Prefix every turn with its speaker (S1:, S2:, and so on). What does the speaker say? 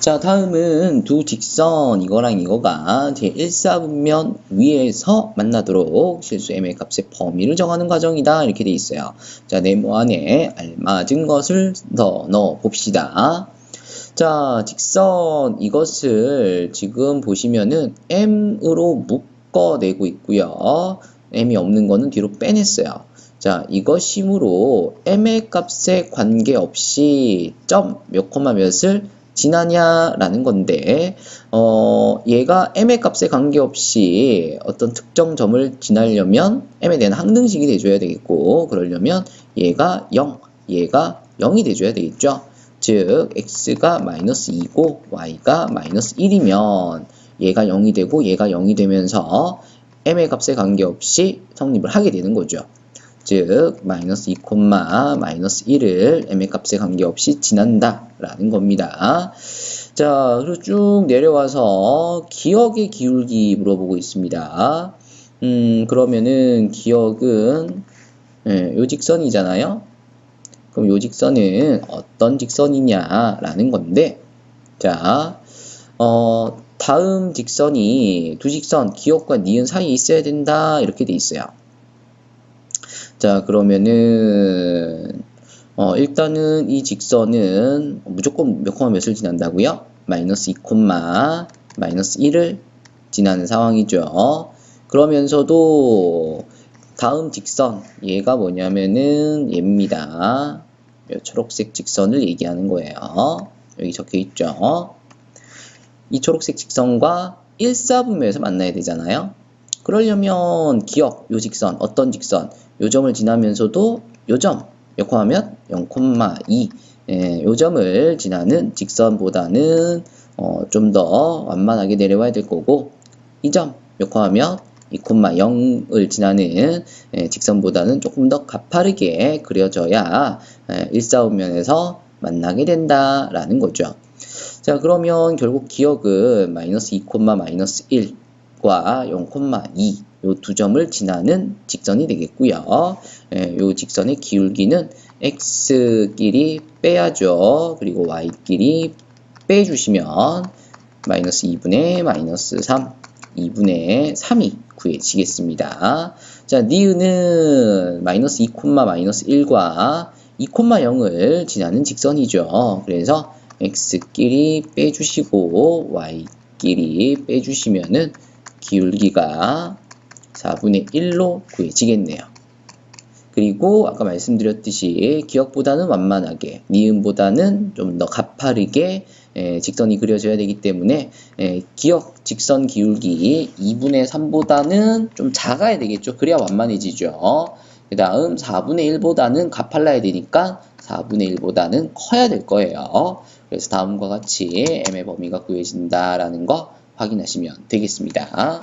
S1: 자, 다음은 두 직선 이거랑 이거가 제 1사분면 위에서 만나도록 실수 m의 값의 범위를 정하는 과정이다. 이렇게 돼 있어요. 자, 네모 안에 알맞은 것을 더 넣어 봅시다. 자, 직선 이것을 지금 보시면은 m으로 묶어내고 있고요. m이 없는 거는 뒤로 빼냈어요. 자, 이것이므로 m의 값에 관계없이 점몇 콤마 몇을 지나냐라는 건데 어, 얘가 m의 값에 관계없이 어떤 특정 점을 지나려면 m에 대한 항등식이 돼줘야 되겠고 그러려면 얘가 0, 얘가 0이 돼줘야 되겠죠. 즉 x가 마이너스 2고 y가 마이너스 1이면 얘가 0이 되고 얘가 0이 되면서 m의 값에 관계없이 성립을 하게 되는 거죠. 즉 마이너스 2, 마이너스 1을 m의 값에 관계없이 지난다 라는 겁니다. 자 그리고 쭉 내려와서 기억의 기울기 물어보고 있습니다. 음 그러면은 기억은 예, 요 직선이잖아요. 그럼 요 직선은 어떤 직선이냐라는 건데 자 어, 다음 직선이 두 직선 기억과 니은 사이에 있어야 된다 이렇게 돼 있어요. 자, 그러면은, 어, 일단은 이 직선은 무조건 몇 콤마 몇을 지난다고요? 마이너스 2 콤마 마이너스 1을 지나는 상황이죠. 그러면서도 다음 직선, 얘가 뭐냐면은 얘입니다. 초록색 직선을 얘기하는 거예요. 여기 적혀 있죠. 이 초록색 직선과 1사분면에서 만나야 되잖아요. 그러려면 기억, 요 직선, 어떤 직선? 요점을 지나면서도 요점 몇 콤마면 0,2 예, 요점을 지나는 직선보다는 어, 좀 더 완만하게 내려와야 될 거고 이점몇 콤마면 2,0을 지나는 예, 직선보다는 조금 더 가파르게 그려져야 예, 일사분면에서 만나게 된다라는 거죠. 자 그러면 결국 기억은 마이너스 2, 마이너스 1 과 0,2 요 두 점을 지나는 직선이 되겠고요. 예, 요 직선의 기울기는 x끼리 빼야죠. 그리고 y끼리 빼주시면 마이너스 2분의 마이너스 3, 2분의 3이 구해지겠습니다. 자, 니은은 마이너스 2, 마이너스 1과 2, 0을 지나는 직선이죠. 그래서 x끼리 빼주시고 y끼리 빼주시면은 기울기가 4분의 1로 구해지겠네요. 그리고 아까 말씀드렸듯이 기억보다는 완만하게, 니은보다는 좀 더 가파르게 에, 직선이 그려져야 되기 때문에 에, 기억 직선 기울기 2분의 3보다는 좀 작아야 되겠죠. 그래야 완만해지죠. 그 다음 4분의 1보다는 가팔라야 되니까 4분의 1보다는 커야 될 거예요. 그래서 다음과 같이 m의 범위가 구해진다라는 거 확인하시면 되겠습니다.